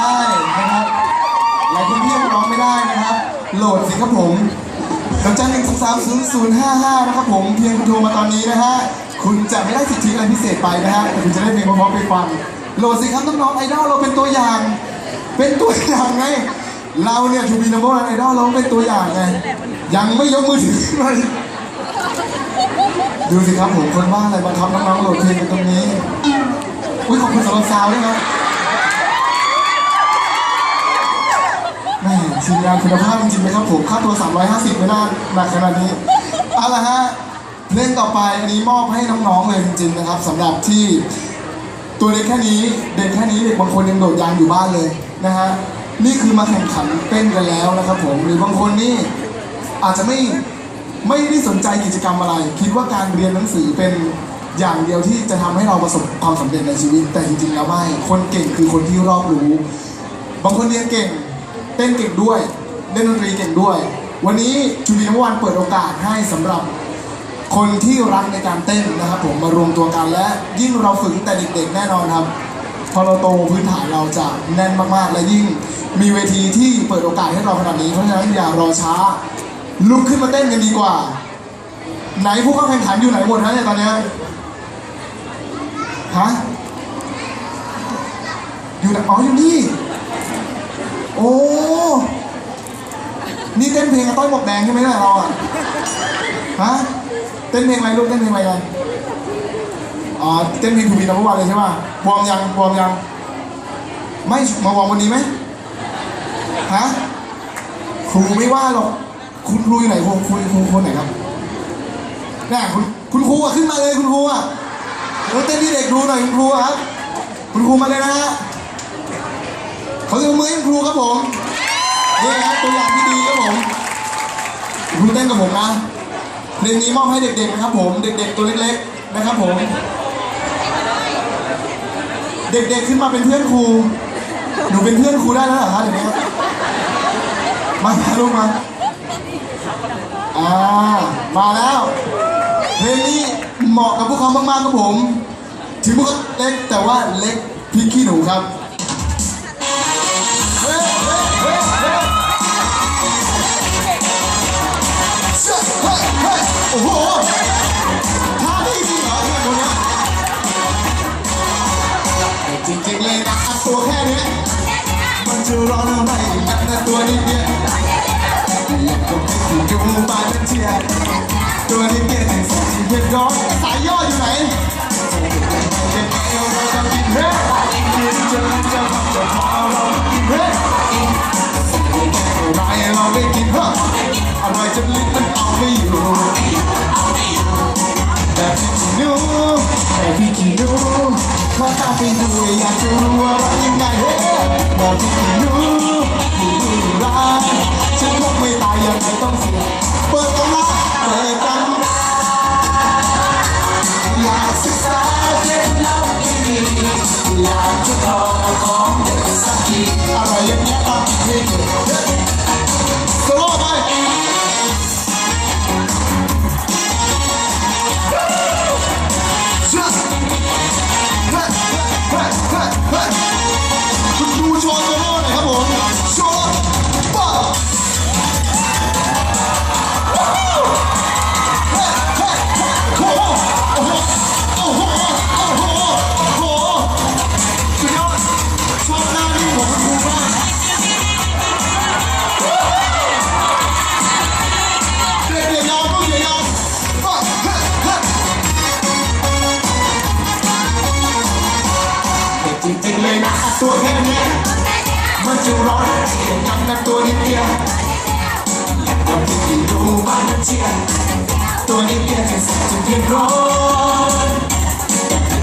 ได้นะครับหลายคนที่ยังร้องไม่ได้นะครับ โหลดสิครับผมดอกจันหนึ่งสามศูนย์ศูนย์ห้าห้านะครับผมเพียงคุณโทรมาตอนนี้นะฮะคุณจะไม่ได้สิทธิอะไรพิเศษไปนะฮะแต่คุณจะได้เพลงเพราะๆไปฟังโหลดสิครับน้องๆไอดอลเราเป็นตัวอย่าง เป็นตัวอย่างไงเราเนี่ยทูบีนัมเบอร์ไอดอลเราเป็นตัวอย่างไงยังไม่ยกมือถือขึ้นมาอีกดูสิครับผมคนว่าอะไรบังคับน้องๆโหลดเพลงกันตรงนี้อุ้ยขอบคุณสำหรับซาวด์ด้วยนะ ทีมงานคุณภาพจริงๆนะครับผมค่าตัว 350 ไม่น่าหนักขนาดนี้เอาละฮะเพลงต่อไปอันนี้มอบให้น้องๆเลยจริงๆนะครับสำหรับที่ตัวเล็กแค่นี้เด็กแค่นี้เด็กบางคนยังโดดยางอยู่บ้านเลยนะฮะนี่คือมาแข่งขันเต้นกันแล้วนะครับผมหรือบางคนนี่อาจจะไม่ไม่ได้สนใจกิจกรรมอะไร คิดว่าการเรียนหนังสือเป็นอย่างเดียวที่จะทำให้เราประสบความสำเร็จในชีวิต แต่จริงๆแล้วไม่คนเก่งคือคนที่รอบรู้ บางคนเรียนเก่ง เต้นเก่งด้วย เล่นดนตรีเก่งด้วย วันนี้ชูบีนวันเปิดโอกาสให้สำหรับคนที่รักในการเต้นนะครับผมมารวมตัวกันและยิ่งเราฝึกแต่เด็กๆแน่นอนครับ พอเราโตพื้นฐานเราจะแน่นมากๆ และยิ่งมีเวทีที่เปิดโอกาสให้เราขนาดนี้เพราะฉะนั้นอย่ารอช้า ลุกขึ้นมาเต้นกันดีกว่า ไหนผู้เข้าแข่งขันอยู่ไหนหมดฮะเนี่ยตอนนี้ฮะอยู่ไหนอ๋ออยู่นี่ โอ้ นี่เต้นเพลงกับต้อยหมวกแดงใช่ไหมเนี่ยเราอะ ฮะ เต้นเพลงอะไรลูกเต้นเพลงอะไรกันอ๋อ เต้นเพลงทูบีนัมเบอร์วันเลยใช่ป่ะวอร์มยังวอร์มยัง ไม่มาวอร์มวันนี้ไหมฮะ ครูไม่ว่าหรอก คุณครูอยู่ไหนครูครูครูคนไหนครับน่ะคุณคุณครูอะขึ้นมาเลยคุณครูอะโอ้เต้นที่เด็กดูหน่อยคุณครูอะครับ คุณครูมาเลยนะฮะ เขาจะมือให้ครูครับผมนี่ครับตัวอย่างที่ดีครับผมครูเต้นกับผมนะเพลงนี้มอบให้เด็กๆนะครับ ผมเด็ก ๆ ตัวเล็กๆนะครับผม เด็กๆขึ้นมาเป็นเพื่อนครูหนูเป็นเพื่อนครูได้แล้วเหรอคะเดี๋ยวนี้มาลูกมาอ่ามาแล้วเพลงนี้เหมาะกับพวกเขามากๆครับผม ถึงพวกเขาเล็กแต่ว่าเล็กพริกขี้หนูครับ จริงเหรอเนี่ยคนเนี้ยจริงเลยนะอัดตัวแค่เนี้ยมันจะร้อนอะไรนักนตัวนิดเดียวอยากจะให้คุณดูมาเป็นเชียร์ตัวนิดเดียวถึงสองที่เพียร้อนสาย ตามไปดูอยากจะรู้ว่ารักยังไงเฮ้แต่พี่ นะตัวแค่นี้มันจะร้อนอย่างนั้นตัวนิดเดียวอยากจะให้ดูมันเชียร์ตัวนิดเดียวจะสักจะเพียงร้อน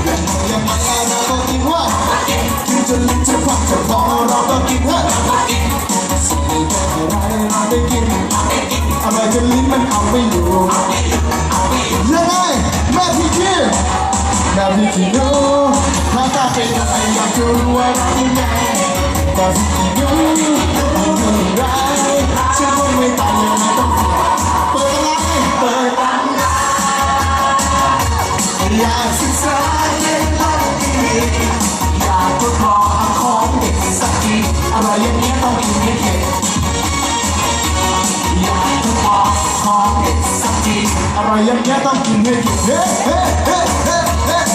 ยังไงยังไงเราก็กินว่ากินจนลิ้นจะควักจะพอเราก็กินว่าสิ่งใดอะไรเราได้กินอะไรจนลิ้นมันเอาไม่อยู่ยังไงแม่พี่ขี้แม่พี่ขี้ดู น้าตาเป็นยังไงอยากจะรู้ว่ารักยังไงแต่พี่ขี้ดูมันดูร้ายฉันคงไม่ตายยังไงต้องเปิดอะไรเปิดตำราอยากศึกษาเรื่องราวดีอยากทดลองของเด็กสักทีอะไรอย่างเงี้ต้องกินให้เข็ดอยากจะบอกของเด็ดสักทีอะไรอย่างเงี้ต้องกินให้เข็ดเฮ้เฮ้เฮ้เฮ้